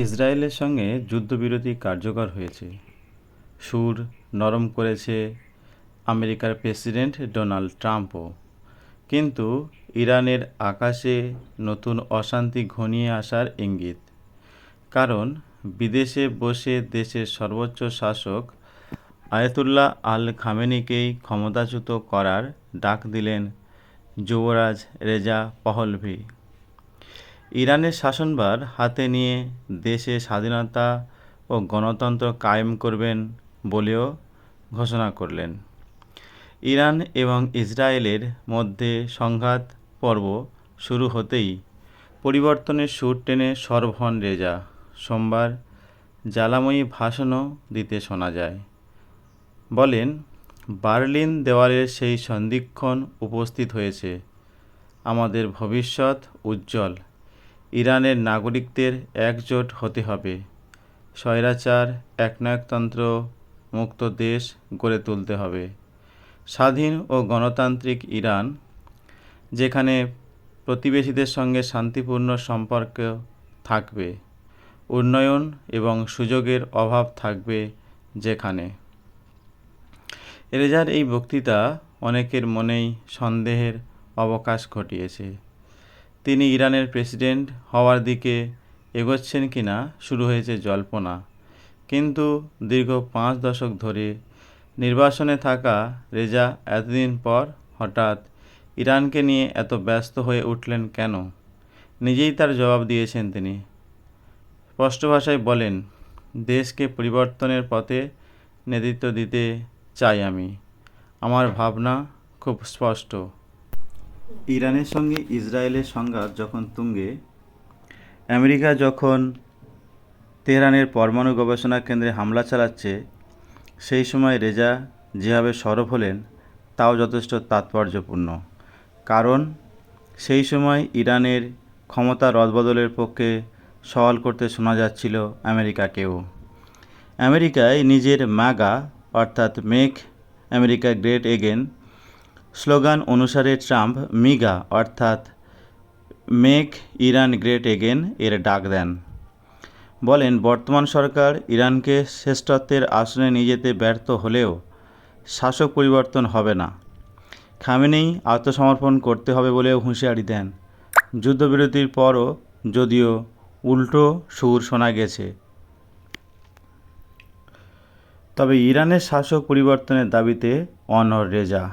ইসরায়েলের সঙ্গে যুদ্ধবিরতি কার্যকর হয়েছে। সুর নরম করেছে আমেরিকার প্রেসিডেন্ট ডোনাল্ড ট্রাম্পও। কিন্তু ইরানের আকাশে নতুন অশান্তি ঘনিয়ে আসার ইঙ্গিত। কারণ বিদেশে বসে দেশের সর্বোচ্চ শাসক আয়াতুল্লাহ আল খামেনিকেই ক্ষমতাচ্যুত করার ডাক দিলেন যুবরাজ রেজা পহলভি। ইরানের শাসনভার হাতে নিয়ে দেশে স্বাধীনতা ও গণতন্ত্র কায়েম করবেন বলেও ঘোষণা করলেন। ইরান এবং ইসরায়েলের মধ্যে সংঘাত পর্ব শুরু হতেই পরিবর্তনের সুর টেনে সরব হন রেজা। সোমবার জ্বালাময়ী ভাষণও দিতে শোনা যায়। বলেন, বার্লিন দেওয়ালের সেই সন্ধিক্ষণ উপস্থিত হয়েছে। আমাদের ভবিষ্যৎ উজ্জ্বল। ইরানের নাগরিকদের একজোট হতে হবে। স্বৈরাচার, একনায়কতন্ত্র মুক্ত দেশ গড়ে তুলতে হবে। স্বাধীন ও গণতান্ত্রিক ইরান, যেখানে প্রতিবেশীদের সঙ্গে শান্তিপূর্ণ সম্পর্ক থাকবে, উন্নয়ন এবং সুযোগের অভাব থাকবে যেখানে। রেজার এই বক্তৃতা অনেকের মনেই সন্দেহের অবকাশ ঘটিয়েছে। তিনি ইরানের প্রেসিডেন্ট হওয়ার দিকে এগোচ্ছেন কি না শুরু হয়েছে জল্পনা। কিন্তু দীর্ঘ পাঁচ দশক ধরে নির্বাসনে থাকা রেজা এতদিন পর হঠাৎ ইরানকে নিয়ে এত ব্যস্ত হয়ে উঠলেন কেন? নিজেই তার জবাব দিয়েছেন তিনি। স্পষ্ট ভাষায় বলেন, দেশকে পরিবর্তনের পথে নেতৃত্ব দিতে চাই আমি। আমার ভাবনা খুব স্পষ্ট। ইরানের সঙ্গে ইসরায়েলের সংঘাত যখন তুঙ্গে, আমেরিকা যখন তেহরানের পরমাণু গবেষণা কেন্দ্রে হামলা চালাচ্ছে, সেই সময় রেজা যেভাবে সরব হলেন, তাও যথেষ্ট তাৎপর্যপূর্ণ। কারণ, সেই সময় ইরানের ক্ষমতা রদবদলের পক্ষে সওয়াল করতে শোনা যাচ্ছিল আমেরিকাকেও। আমেরিকায় নিজের মাগা, অর্থাৎ make America great again slogan অনুসারে ট্রাম্প, মিগা অর্থাৎ মেক ইরান গ্রেট এগেন এর ডাক দেন। বলেন, বর্তমান সরকার ইরানকে শ্রেষ্ঠত্বের আসনে নিয়ে যেতে ব্যর্থ হলেও শাসক পরিবর্তন হবে না। খামেনেই আত্মসমর্পণ করতে হবে বলেও হুঁশিয়ারি দেন। যুদ্ধবিরতির পরও যদিও উল্টো সুর শোনা গেছে। তবে ইরানের শাসক পরিবর্তনের দাবিতে অনর রেজা